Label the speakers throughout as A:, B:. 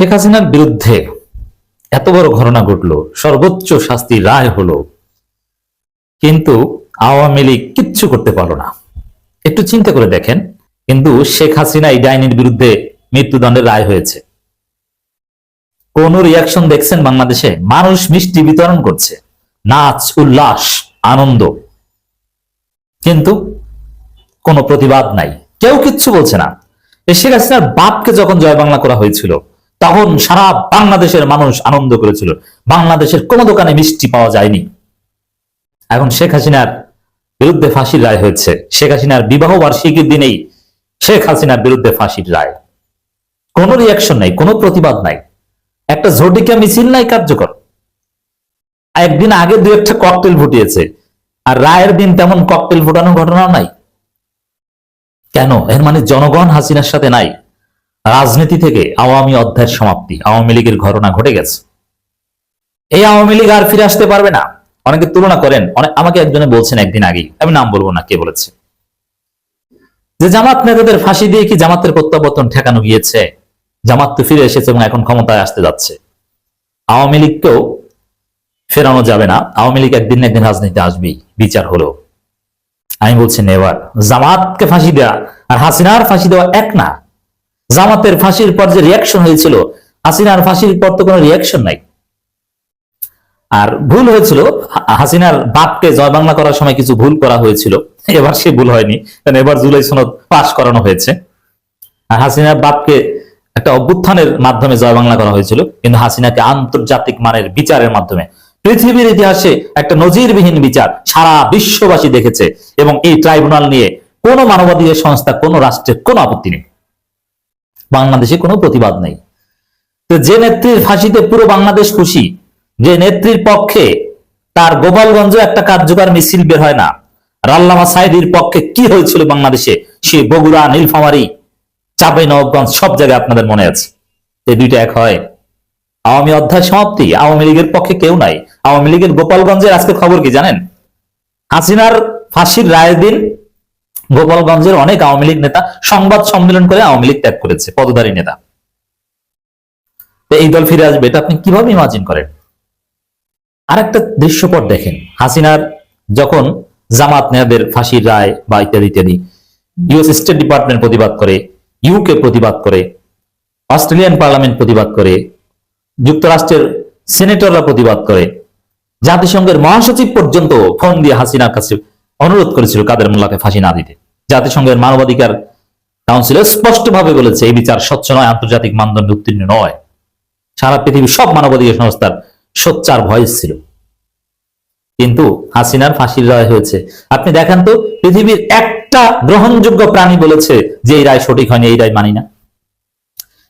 A: শেখ হাসিনার বিরুদ্ধে এত বড় ঘটনা ঘটলো, সর্বোচ্চ শাস্তি রায় হলো। কিন্তু আওয়ামী লীগ কিচ্ছু করতে পারল না। একটু চিন্তা করে দেখেন, কিন্তু শেখ হাসিনা এই ডাইনির বিরুদ্ধে মৃত্যুদণ্ডের রায় হয়েছে। কোন রিয়াকশন দেখছেন বাংলাদেশে? মানুষ মিষ্টি বিতরণ করছে। নাচ, উল্লাস, আনন্দ। কিন্তু কোনো প্রতিবাদ নাই। কেউ কিচ্ছু বলছে না। শেখ হাসিনার বাপকে যখন জয় বাংলা করা হয়েছিল তখন সারা বাংলাদেশের মানুষ আনন্দ করেছিল। বাংলাদেশের কোনো দোকানে মিষ্টি পাওয়া যায়নি। এখন শেখ হাসিনার বিরুদ্ধে ফাঁসির রায় হয়েছে। শেখ হাসিনার বিবাহ বার্ষিকীর দিনেই শেখ হাসিনার বিরুদ্ধে ফাঁসির রায়। কোনো রিয়াকশন নাই, কোনো প্রতিবাদ নাই। একটা ঝটিকা মিছিল নাই কার্যকর। একদিন আগে দু একটা ককটেল ফুটিয়েছে। আর রায়ের দিন তেমন ককটেল ফুটানো ঘটনা নাই। কেন? এর মানে জনগণ হাসিনার সাথে নাই। রাজনীতি থেকে আওয়ামী অধ্যায়ের সমাপ্তি। আওয়ামী লীগের ঘটনা ঘটে গেছে। এই আওয়ামী লীগ আর ফিরে আসতে পারবে না। অনেকে তুলনা করেন, অনেক আমাকে একজনে বলছেন একদিন আগেই, আমি নাম বলব না কে বলেছে। যে জামাত নেতাদের ফাঁসি দিয়ে কি জামাতের প্রত্যাবর্তন ঠেকানো গিয়েছে? জামাত তো ফিরে এসেছে এবং এখন ক্ষমতায় আসতে যাচ্ছে। আওয়ামী লীগকেও ফেরানো যাবে না। আওয়ামী লীগ একদিন একদিন রাজনীতি আসবেই, বিচার হলো আমি বলছি নেবার জামাতকে ফাঁসি দেওয়া আর হাসিনার ফাঁসি দেওয়া এক না। জামাতের ফাঁসির পর যে রিয়াকশন হয়েছিল, হাসিনার ফাঁসির পর তো কোনো রিয়াকশন নাই। আর ভুল হয়েছিল হাসিনার বাপকে জয় বাংলা করার সময় কিছু ভুল করা হয়েছিল। এবার সে ভুল হয়নি, কারণ এবার জুলাই সনদ পাশ করানো হয়েছে। আর হাসিনার বাপকে একটা অভ্যুত্থানের মাধ্যমে জয় বাংলা করা হয়েছিল, কিন্তু হাসিনাকে আন্তর্জাতিক মানের বিচারের মাধ্যমে। পৃথিবীর ইতিহাসে একটা নজিরবিহীন বিচার সারা বিশ্ববাসী দেখেছে, এবং এই ট্রাইব্যুনাল নিয়ে কোনো মানবাধিকার সংস্থা, কোনো রাষ্ট্রের কোনো আপত্তি নেই। বাংলাদেশে কোনো প্রতিবাদ নেই। তো যে নেত্রীর ফাঁসিতে পুরো বাংলাদেশ খুশি, যে নেত্রীর পক্ষে তার গোপালগঞ্জ একটা কার্যকর মিছিল বের হয় না রাল্লামা সাইদির পক্ষে কি হয়েছিল বাংলাদেশে, সে বগুড়া, নীলফামারী চাপাই নবগঞ্জ সব জায়গায় আপনাদের মনে আছে। এই দুইটা এক হয়। আওয়ামী অধ্যায় সমাপ্তি। আওয়ামী লীগের পক্ষে কেউ নাই। আওয়ামী লীগের গোপালগঞ্জের আজকে খবর কি জানেন? হাসিনার ফাঁসির রায়ের দিন গোপালগঞ্জের অনেক আওয়ামী লীগ নেতা সংবাদ সম্মেলন করে আওয়ামী লীগ ত্যাগ করেছে, পদধারী নেতা। এই দল ফিরে আসবে, এটা আপনি কীভাবে ইমাজিন করেন? আরেকটা দৃশ্যপট দেখেন, হাসিনার যখন জামাত নেয়াদের ফাঁসির রায় বা ইত্যাদি ইত্যাদি ইউএস স্টেট ডিপার্টমেন্ট প্রতিবাদ করে ইউকে প্রতিবাদ করে অস্ট্রেলিয়ান পার্লামেন্ট প্রতিবাদ করে, যুক্তরাষ্ট্রের সিনেটররা প্রতিবাদ করে, জাতিসংঘের মহাসচিব পর্যন্ত ফোন দিয়ে হাসিনার কাছে অনুরোধ করেছিল কাদের মোল্লাকে ফাঁসি না দিতে। জাতিসংঘের মানবাধিকার কাউন্সিল স্পষ্টভাবে বলেছে, এই বিচার স্বচ্ছ নয়, আন্তর্জাতিক মানদণ্ডে উত্তীর্ণ নয়। সারা পৃথিবীর সব মানবাধিকার সংস্থার সোচ্চার ভয়েস ছিল। কিন্তু হাসিনার ফাঁসির রায় হয়েছে। আপনি দেখেন তো, পৃথিবীর একটা গ্রহণযোগ্য প্রাণী বলেছে যে এই রায় সঠিক হয়নি, এই রায় মানি না।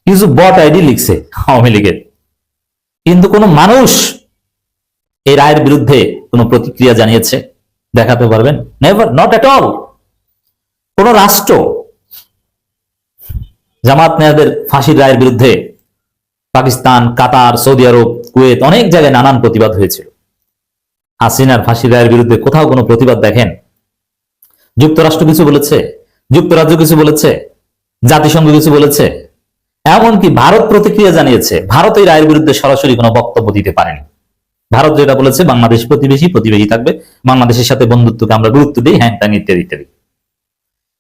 A: কিছু বট আইডি লিখছে আওয়ামী লীগের। কিন্তু কোন মানুষ এই রায়ের বিরুদ্ধে কোনো প্রতিক্রিয়া জানিয়েছে? দেখাতে পারবেন? নেভার নট এট অল কোন রাষ্ট্র জামাত নেয়াদের ফাঁসির রায়ের বিরুদ্ধে Pakistan, Qatar, Saudi Arabia, Kuwait অনেক জায়গায় নানান প্রতিবাদ হয়েছিল। হাসিনার ফাঁসির রায়ের বিরুদ্ধে কোথাও কোনো প্রতিবাদ দেখেন? যুক্তরাষ্ট্র কিছু বলেছে? যুক্তরাজ্য কিছু বলেছে? জাতিসংঘ কিছু বলেছে? এমনকি ভারত প্রতিক্রিয়া জানিয়েছে, ভারত এই রায়ের বিরুদ্ধে সরাসরি কোনো বক্তব্য দিতে পারেনি। ভারত যেটা বলেছে, বাংলাদেশ প্রতিবেশী প্রতিবেশী থাকবে। বাংলাদেশের সাথে বন্ধুত্বকে আমরা গুরুত্ব দিই হ্যান ত্যান ইত্যাদি ইত্যাদি।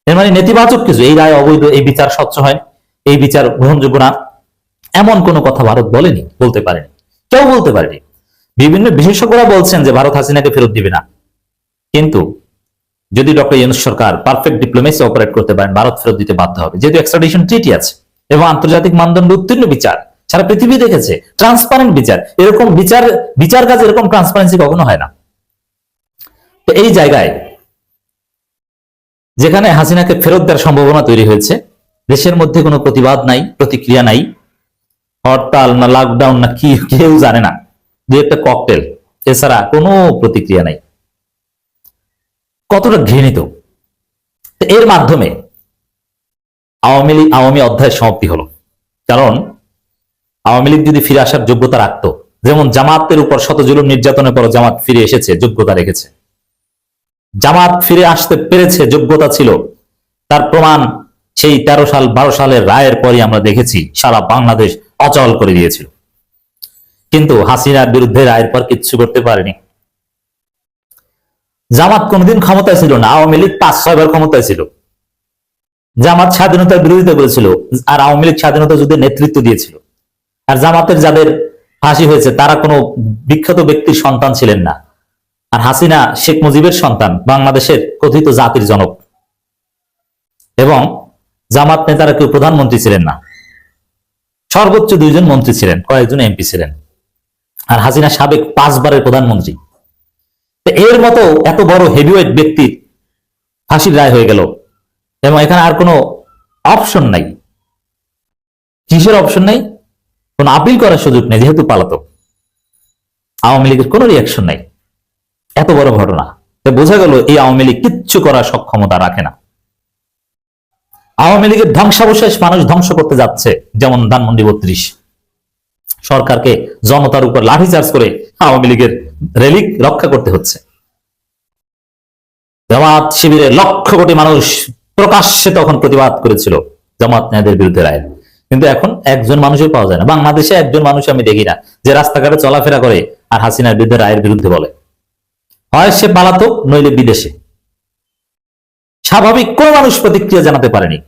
A: এর মানে নেতিবাচক কিছু, এই রায় অবৈধ, এই বিচার স্বচ্ছ হয়, এই বিচার গ্রহণযোগ্য না। এমন কোনো কথা ভারত বলেনি, বলতে পারেনি, কেউ বলতে পারেনি। বিভিন্ন বিশেষজ্ঞরা বলছেন যে ভারত হাসিনাকে ফেরত দিবে না। কিন্তু যদি ডক্টর ইউনুস সরকার পারফেক্ট ডিপ্লোমেসি অপারেট করতে পারেন, ভারত ফেরত দিতে বাধ্য হবে। যেহেতু এক্সট্রাডিশন ট্রিটি আছে এবং আন্তর্জাতিক মানদণ্ড উত্তীর্ণ বিচার সারা পৃথিবী দেখেছে ট্রান্সপারেন্ট বিচার। এরকম বিচার বিচার কাজ এরকম ট্রান্সপারেন্সি কখনো হয় না। তো এই জায়গায় যেখানে হাসিনাকে ফেরত দেওয়ার সম্ভাবনা তৈরি হয়েছে, দেশের মধ্যে কোনো প্রতিবাদ নাই, প্রতিক্রিয়া নাই, হরতাল না লকডাউন না কি, কেউ জানে না। দু একটা ককটেল এছাড়া কোনো প্রতিক্রিয়া নাই। কতটা ঘৃণিত। এর মাধ্যমে আওয়ামী আওয়ামী অধ্যায়ের সমাপ্তি হলো। কারণ আওয়ামী লীগ যদি ফিরে আসার যোগ্যতা রাখতো, যেমন জামাতের উপর শত জুলুম নির্যাতনের পর জামাত ফিরে এসেছে, যোগ্যতা রেখেছে। জামাত ফিরে আসতে পেরেছে যোগ্যতা ছিল, তার প্রমাণ সেই তেরো সাল, বারো সালের রায়ের পরই আমরা দেখেছি, সারা বাংলাদেশ অচল করে দিয়েছিল। কিন্তু হাসিনার বিরুদ্ধে রায়ের পর কিচ্ছু করতে পারেনি। জামাত কোনোদিন ক্ষমতায় ছিল না, আওয়ামী লীগ পাঁচ ছয়বার ক্ষমতায় ছিল। জামাত স্বাধীনতার বিরোধিতা করেছিল, আর আওয়ামী লীগ স্বাধীনতা যুদ্ধে নেতৃত্ব দিয়েছিল। আর জামাতের যাদের ফাঁসি হয়েছে, তারা কোনো বিখ্যাত ব্যক্তির সন্তান ছিলেন না। আর হাসিনা শেখ মুজিবের সন্তান, বাংলাদেশের কথিত জাতির জনক। এবং জামাত নেতারা কেউ প্রধানমন্ত্রী ছিলেন না। সর্বোচ্চ দুইজন মন্ত্রী ছিলেন, কয়েকজন এমপি ছিলেন। আর হাসিনা সাবেক পাঁচবারের প্রধানমন্ত্রী। এর মতো এত বড় হেভিওয়েট ব্যক্তির ফাঁসির রায় হয়ে গেল। এবং এখানে আর কোনো অপশন নাই। কিসের অপশন নাই? কোন আপিল করার সুযোগ নেই, যেহেতু পালাতক। আওয়ামী লীগের কোনো রিয়াকশন নাই। এত বড় ঘটনা। বোঝা গেল এই আওয়ামী লীগ কিচ্ছু করার সক্ষমতা রাখে না। আওয়ামী লীগের ধ্বংসাবশেষ মানুষ ধ্বংস করতে যাচ্ছে, যেমন ধানমন্ডি বত্রিশ। সরকারকে জনতার উপর লাঠিচার্জ করে আওয়ামী লীগের রেলিক রক্ষা করতে হচ্ছে। জামাত শিবিরে লক্ষ কোটি মানুষ প্রকাশ্যে তখন প্রতিবাদ করেছিল জামাত নেয়াদের বিরুদ্ধে রায়। কিন্তু এখন একজন মানুষও পাওয়া যায় না। বাংলাদেশে একজন মানুষ আমি দেখি না, যে রাস্তাঘাটে চলাফেরা করে আর হাসিনার বিরুদ্ধে রায়ের বিরুদ্ধে বলে। হয় সে পালাতক, নইলে বিদেশে। স্বাভাবিক কোন মানুষ প্রতিক্রিয়া জানাতে পারেনি।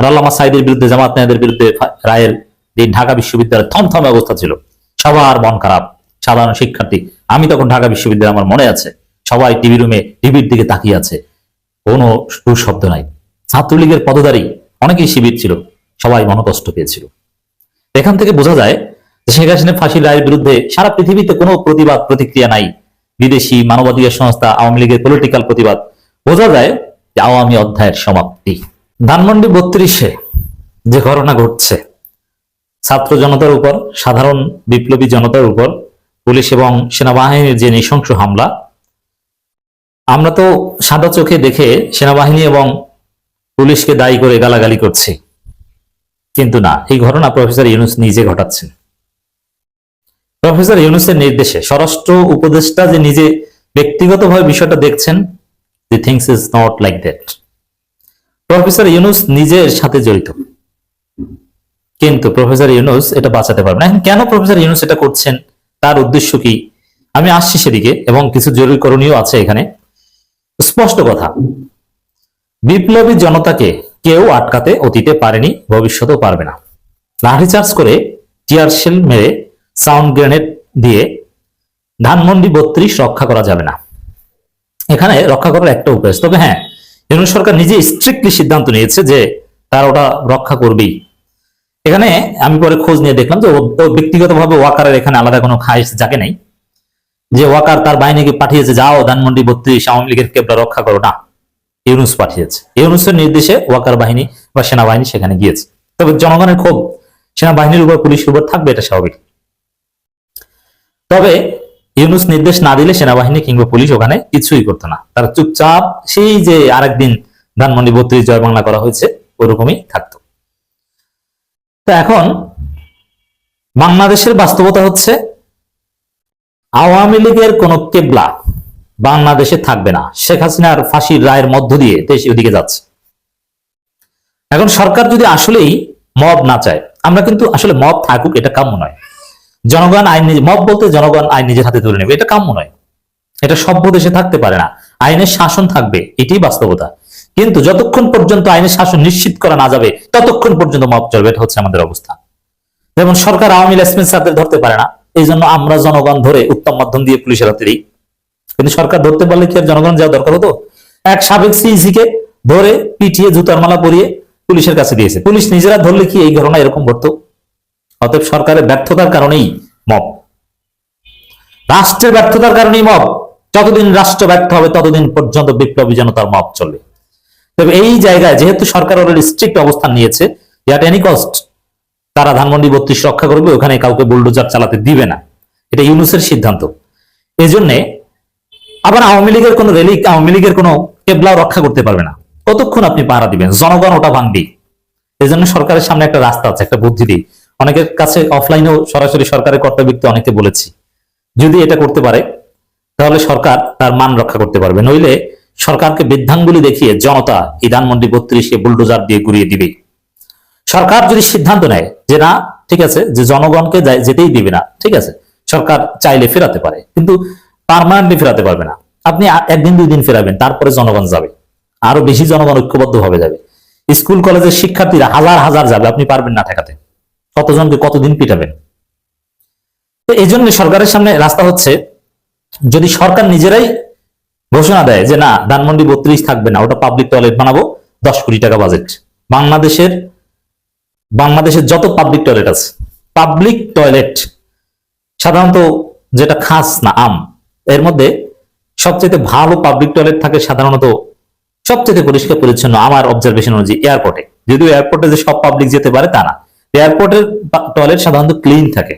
A: আল্লামা সাইদের বিরুদ্ধে, জামাত নেয়াদের বিরুদ্ধে রায়ের দিন ঢাকা বিশ্ববিদ্যালয়ের থমথমে অবস্থা ছিল। সবার মন খারাপ, সাধারণ শিক্ষার্থী। আমি তখন ঢাকা বিশ্ববিদ্যালয় আমার মনে আছে, সবাই টিভি রুমে টিভির দিকে তাকিয়ে আছে। কোনো সুর শব্দ নাই। ছাত্রলীগের পদধারী অনেকেই শিবির ছিল। সবাই মনকষ্ট পেয়েছিল। এখান থেকে বোঝা যায় যে শেখ হাসিনা ফাঁসির রায়ের বিরুদ্ধে সারা পৃথিবীতে কোনো প্রতিবাদ, প্রতিক্রিয়া নাই। বিদেশি মানবাধিকার সংস্থা আওয়ামী লীগের পলিটিক্যাল প্রতিবাদ। বোঝা যায় যে আওয়ামী অধ্যায়ের সমাপ্তি। ধানমন্ডি বত্রিশে যে ঘটনা ঘটছে, ছাত্র জনতার উপর, সাধারণ বিপ্লবী জনতার উপর, পুলিশ এবং সেনাবাহিনীর যে নৃশংস হামলা, আমরা তো সাদা চোখে দেখে সেনাবাহিনী এবং পুলিশকে দায়ী করে গালাগালি করছি। কিন্তু না, এই ঘটনা প্রফেসর ইউনুস নিজে ঘটাচ্ছেন। প্রফেসর ইউনুসের নির্দেশে স্বরাষ্ট্র উপদেষ্টা যে নিজে ব্যক্তিগতভাবে বিষয়টা দেখছেন the things is not like that professor Yunus নিজের সাথে জড়িত। কিন্তু প্রফেসর ইউনুস এটা বাঁচাতে পারবে না। কেন প্রফেসর ইউনুস এটা করছেন? তার উদ্দেশ্য কি? আমি আসছি সেদিকে, এবং কিছু জরুরি করণীয় আছে এখানে। স্পষ্ট কথা, বিপ্লবী জনতাকে কেউ আটকাতে অতীতে পারেনি, ভবিষ্যতেও পারবে না। লাঠিচার্জ করে টিয়ার শেল মেরে সাউন্ড গ্রেনেড দিয়ে ধানমন্ডি বত্রিশ রক্ষা করা যাবে না। এখানে রক্ষা করার একটা উপায়। তবে হ্যাঁ ইউনুস সরকার নিজে স্ট্রিক্টলি সিদ্ধান্ত নিয়েছে যে তার ওটা রক্ষা করবেই। এখানে আমি পরে খোঁজ নিয়ে দেখলাম যে ব্যক্তিগতভাবে ওয়াকারের এখানে আলাদা কোনো খাইশ জাগে নাই। যে ওয়াকার তার বাহিনীকে পাঠিয়েছে, যাও ধানমন্ডি বত্রিশ, আওয়ামী লীগের কেবলা রক্ষা করো, না। ইউনুস পাঠিয়েছে। ইউনুসের নির্দেশে ওয়াকার বাহিনী বা সেনাবাহিনী সেখানে গিয়েছে। তবে জনগণের ক্ষোভ সেনাবাহিনীর উপর, পুলিশের উপর থাকবে, এটা স্বাভাবিক। তবে ইউনুস নির্দেশ না দিলে সেনাবাহিনী কিংবা পুলিশ ওখানে কিছুই করতো না। তারা চুপচাপ সেই যে আরেকদিন ধানমন্ডি বত্রিশ জয় বাংলা করা হয়েছে, ওরকমই থাকতো। তো এখন বাংলাদেশের বাস্তবতা হচ্ছে, আওয়ামী লীগের কোন কেবলা বাংলাদেশে থাকবে না। শেখ হাসিনার ফাঁসির রায়ের মধ্য দিয়ে দেশ ওদিকে যাচ্ছে। এখন সরকার যদি আসলেই মব না চায়, আমরা কিন্তু আসলে মব থাকুক, এটা কাম্য নয়। জনগণ আইন মব বলতে জনগণ আইন নিজের হাতে তুলে নেবে, এটা কাম্য নয়। এটা সভ্য দেশে থাকতে পারে না। আইনের শাসন থাকবে, এটাই বাস্তবতা। কিন্তু যতক্ষণ পর্যন্ত আইনের শাসন নিশ্চিত করা না যাবে, ততক্ষণ পর্যন্ত মব চলবে, এটা হচ্ছে আমাদের অবস্থা। যেমন সরকার আওয়ামী লেসপেন্সারদের ধরতে পারে না। এই জন্য আমরা জনগণ ধরে উত্তম মাধ্যম দিয়ে পুলিশের হাতে দিই কিন্তু সরকার ধরতে পারলে কি আর জনগণ যাওয়া দরকার হতো? এক সাবেক সিইসি কে ধরে পিটিয়ে জুতার মালা পরিয়ে পুলিশের কাছে দিয়েছে। পুলিশ নিজেরা ধরলে কি এই ঘটনা এরকম ঘটতো? অতএব সরকারের ব্যর্থতার কারণেই মব। রাষ্ট্রের ব্যর্থতার কারণেই মব। যতদিন রাষ্ট্র ব্যর্থ হবে, ততদিন পর্যন্ত বিপ্লবী জনতার মব চলবে তবে এই জায়গায় যেহেতু সরকার অলরেডি স্ট্রিক্ট অবস্থান নিয়েছে ইয়াট এনি কস্ট তারা ধানমন্ডি বত্রিশ রক্ষা করবে, ওখানে কাউকে বুলডোজার চালাতে দিবে না। এটা ইউনুসের সিদ্ধান্ত। এই জন্যে আবার আওয়ামী লীগের কোন রেলিক আওয়ামী লীগের কোন কেবলাও রক্ষা করতে পারবে না। কতক্ষণ আপনি পাহারা দিবেন? জনগণ ওটা ভাঙবেই। এই জন্য সরকারের সামনে একটা রাস্তা আছে, একটা বুদ্ধি দিই। অনেকের কাছে অফলাইনেও সরাসরি সরকারের কর্তব্যক্তি অনেকে বলেছি। যদি এটা করতে পারে, তাহলে সরকার তার মান রক্ষা করতে পারবে। নইলে সরকারকে বৃদ্ধাঙ্গুলি দেখিয়ে জনতা এই ধানমন্ডি বত্রিশকে বুলডোজার দিয়ে গুড়িয়ে দিবে। সরকার যদি সিদ্ধান্ত নেয় যে না, ঠিক আছে, যে জনগণকে যেতেই দিবে না, ঠিক আছে, সরকার চাইলে ফেরাতে পারে। কিন্তু পারমানেন্টলি ফেরাতে পারবে না। আপনি একদিন, দুই দিন ফেরাবেন, তারপরে জনগণ যাবে। আরও বেশি জনগণ ঐক্যবদ্ধ ভাবে যাবে। স্কুল, কলেজের শিক্ষার্থীরা হাজার হাজার যাবে, আপনি পারবেন না ঠেকাতে। কতজনকে কতদিন পিটাবেন? তো এই জন্য সরকারের সামনে রাস্তা হচ্ছে, যদি সরকার নিজেরাই ঘোষণা দেয় যে না, ধানমন্ডি বত্রিশ থাকবে না, ওটা পাবলিক টয়লেট বানাবো, দশ কোটি টাকা বাজেট বাংলাদেশের বাংলাদেশের যত পাবলিক টয়লেট আছে পাবলিক টয়লেট সাধারণত যেটা খাস না, আম। এর মধ্যে সবচেয়ে ভালো পাবলিক টয়লেট থাকে সাধারণত সবচেয়ে পরিষ্কার পরিচ্ছন্ন আমার অবজারভেশন অনুযায়ী এয়ারপোর্টে যদিও এয়ারপোর্টে যে সব পাবলিক যেতে পারে তা না। এয়ারপোর্টের টয়লেট সাধারণত ক্লিন থাকে,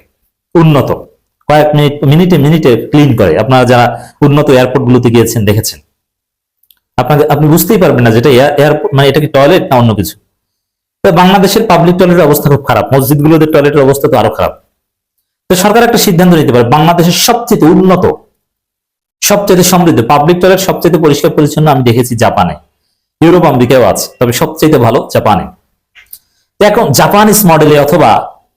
A: উন্নত। কয়েক মিনিট, মিনিটে মিনিটে ক্লিন করে। আপনারা যারা উন্নত এয়ারপোর্ট গুলোতে গিয়েছেন, দেখেছেন। আপনাকে আপনি বুঝতেই পারবেন না যেটা এয়ারপোর্ট মানে এটা কি টয়লেট না অন্য কিছু। তো বাংলাদেশের পাবলিক টয়লেটের অবস্থা খুব খারাপ। মসজিদগুলোতে টয়লেটের অবস্থা তো আরও খারাপ। তো সরকার একটা সিদ্ধান্ত নিতে পারে, বাংলাদেশের সবচেয়ে উন্নত সবচেয়ে সমৃদ্ধ পাবলিক টয়লেট সবচেয়ে পরিষ্কার পরিচ্ছন্ন আমি দেখেছি জাপানে। ইউরোপ আমেরিকাও আছে, তবে সবচেয়ে ভালো জাপানে। এখন জাপানিজ মডেলে অথবা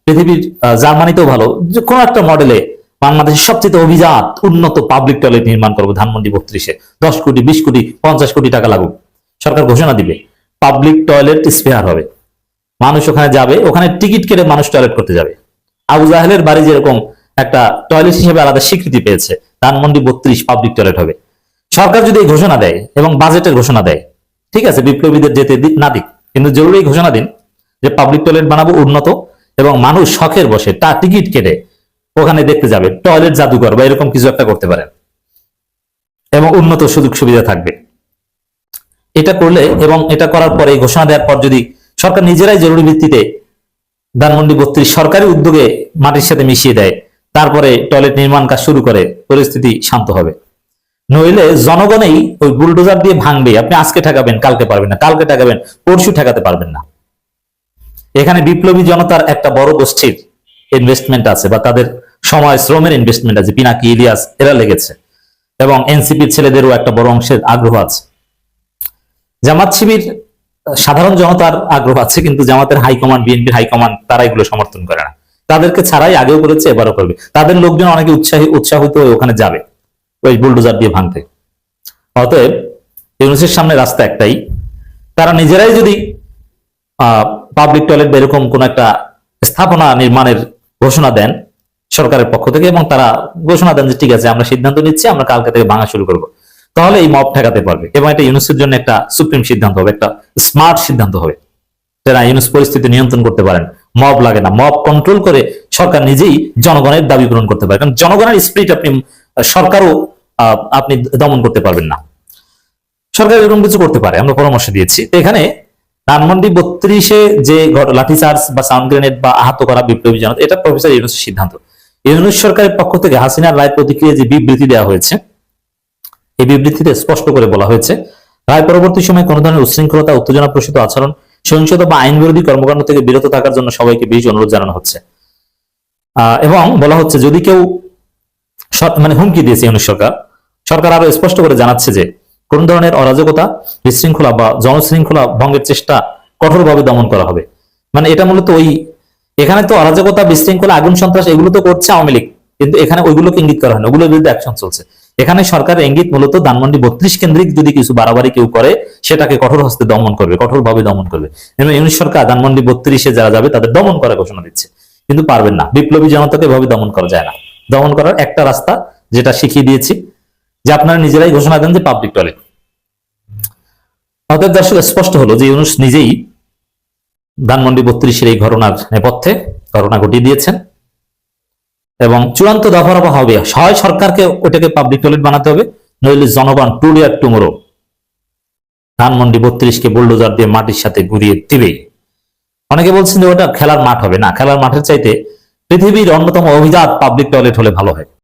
A: পৃথিবীর জার্মানিতেও ভালো কোনো একটা মডেলে বাংলাদেশের সবচেয়ে অভিজাত, উন্নত পাবলিক টয়লেট নির্মাণ করব ধানমন্ডি বত্রিশে। দশ কোটি, বিশ কোটি, পঞ্চাশ কোটি টাকা লাগুক। সরকার ঘোষণা দিবে পাবলিক টয়লেট স্পেয়ার হবে। মানুষ ওখানে যাবে, ওখানে টিকিট কেটে মানুষ টয়লেট করতে যাবে। আবু জাহেলের বাড়ি যেরকম একটা টয়লেট হিসেবে আলাদা স্বীকৃতি পেয়েছে। ধানমন্ডি বত্রিশ পাবলিক টয়লেট হবে। সরকার যদি এই ঘোষণা দেয় এবং বাজেটের ঘোষণা দেয়, ঠিক আছে, বিপ্লবীদের যেতে না দিক, কিন্তু জরুরি ঘোষণা দিন যে পাবলিক টয়লেট বানাবো উন্নত এবং মানুষ শখের বসে তা টিকিট কেটে ওখানে দেখতে যাবে টয়লেট জাদুঘর বা এরকম কিছু একটা করতে পারেন। এবং উন্নত সুযোগ সুবিধা থাকবে। এটা করলে এবং এটা করার পরে ঘোষণা দেওয়ার পর যদি সরকার নিজেরাই জরুরি ভিত্তিতে ধানমন্ডি বত্রিশ সরকারি উদ্যোগে মাটির সাথে মিশিয়ে দেয় তারপরে টয়লেট নির্মাণ কাজ শুরু করে, পরিস্থিতি শান্ত হবে। নইলে জনগণেই ওই বুলডোজার দিয়ে ভাঙবে আপনি আজকে ঠেকাবেন, কালকে পারবেন না। কালকে ঠেকাবেন, পরশু ঠেকাতে পারবেন না। এখানে বিপ্লবী জনতার একটা বড় গোষ্ঠীর ইনভেস্টমেন্ট আছে বা তাদের সময় শ্রমের ইনভেস্টমেন্ট আছে। পিনাকি, ইলিয়াস, এরা লেগেছে। এবং এনসিপির ছেলেদেরও একটা বড় অংশের আগ্রহ আছে। জামাত শিবির, সাধারণ জনতার আগ্রহ আছে, কিন্তু জামাতের হাইকমান্ড, বিএনপির হাইকমান্ড, তারা এগুলো সমর্থন করে না। তাদেরকে ছাড়াই আগেও করেছে, এবারও করবে। তাদের লোকজন অনেকে উৎসাহী, উৎসাহিত হয়ে ওখানে যাবে, ওই বুলডোজার দিয়ে ভাঙতে। অতএব ইউনুসের সামনে রাস্তা একটাই, তারা নিজেরাই যদি পাবলিক টয়লেট বা এরকম কোন একটা স্থাপনা নির্মাণের ঘোষণা দেন সরকারের পক্ষ থেকে এবং তারা ঘোষণা দেন যে ঠিক আছে, আমরা সিদ্ধান্ত নিচ্ছি, আমরা কালকে থেকে ভাঙা শুরু করব, তাহলে এই মব ঠেকাতে পারবে এবং এটা ইউনুসের জন্য একটা সুপ্রিম সিদ্ধান্ত হবে, একটা স্মার্ট সিদ্ধান্ত হবে। যারা ইউনুস পরিস্থিতি নিয়ন্ত্রণ করতে পারেন মব লাগে না। মব কন্ট্রোল করে সরকার নিজেই জনগণের দাবি পূরণ করতে পারে। কারণ জনগণের স্পিরিট আপনি, সরকারও আপনি দমন করতে পারবেন না। সরকার এরকম কিছু করতে পারে, আমরা পরামর্শ দিয়েছি। তো এখানে ধানমন্ডি বত্রিশে যে লাঠিচার্জ বা সাউন্ড গ্রেনেড বা আহত করা বিপ্লবী জনতা, এটা প্রফেসর ইউনুসের সিদ্ধান্ত। ইউনুস সরকারের পক্ষ থেকে হাসিনার রায় প্রতিক্রিয়া যে বিবৃতি দেওয়া হয়েছে, এই বিবৃতিতে স্পষ্ট করে বলা হয়েছে, রায় পরবর্তী সময় কোনো ধরনের উচ্ছৃঙ্খলতা উত্তেজনা প্রসূত আচরণ সহিংসতা বা আইন বিরোধী কর্মকাণ্ড থেকে বিরত থাকার জন্য সবাইকে বেশি অনুরোধ জানানো হচ্ছে। এবং বলা হচ্ছে, যদি কেউ মানে হুমকি দিয়েছে ইউনুস সরকার সরকার আরও স্পষ্ট করে জানাচ্ছে যে, কোন ধরনের অরাজকতা, বিশৃঙ্খলা বা জনশৃঙ্খলা ভঙ্গের চেষ্টা কঠোরভাবে দমন করা হবে। মানে এটা মূলত ওই, এখানে তো অরাজকতা, বিশৃঙ্খলা, আগুন সন্ত্রাস এগুলো তো করছে আওয়ামী লীগ, কিন্তু এখানে ওইগুলোকে ইঙ্গিত করা হয় ওগুলোর বিরুদ্ধে অ্যাকশন চলছে। এখানে সরকারের ইঙ্গিত মূলত ধানমন্ডি বত্রিশ কেন্দ্রিক যদি কিছু বাড়াবাড়ি কেউ করে, সেটাকে কঠোর হস্তে দমন করবে, কঠোরভাবে দমন করবে। ইউনিশ সরকার ধানমন্ডি বত্রিশে যারা যাবে, তাদের দমন করার ঘোষণা দিচ্ছে। কিন্তু পারবেন না। বিপ্লবী জনতাকে এভাবে দমন করা যায় না। দমন করার একটা রাস্তা যেটা শিখিয়ে দিয়েছি, যে আপনারা নিজেরাই ঘোষণা দেন যে পাবলিক টয়লেট অতএব দর্শক, স্পষ্ট হলো যে ইউনুস নিজেই ধানমন্ডি বত্রিশের এই ঘটনার নেপথ্যে ঘটনা ঘটিয়ে দিয়েছেন। এবং চূড়ান্ত দফা রফা হবে। হয় সরকারকে ওটাকে পাবলিক টয়লেট বানাতে হবে, নইলে জনগণ টুডে আর টুমোরো। ধানমন্ডি বত্রিশকে বুলডোজার দিয়ে মাটির সাথে ঘুরিয়ে দিবেই অনেকে বলছেন যে ওটা খেলার মাঠ হবে না। খেলার মাঠের চাইতে পৃথিবীর অন্যতম অভিজাত পাবলিক টয়লেট হলে ভালো হয়।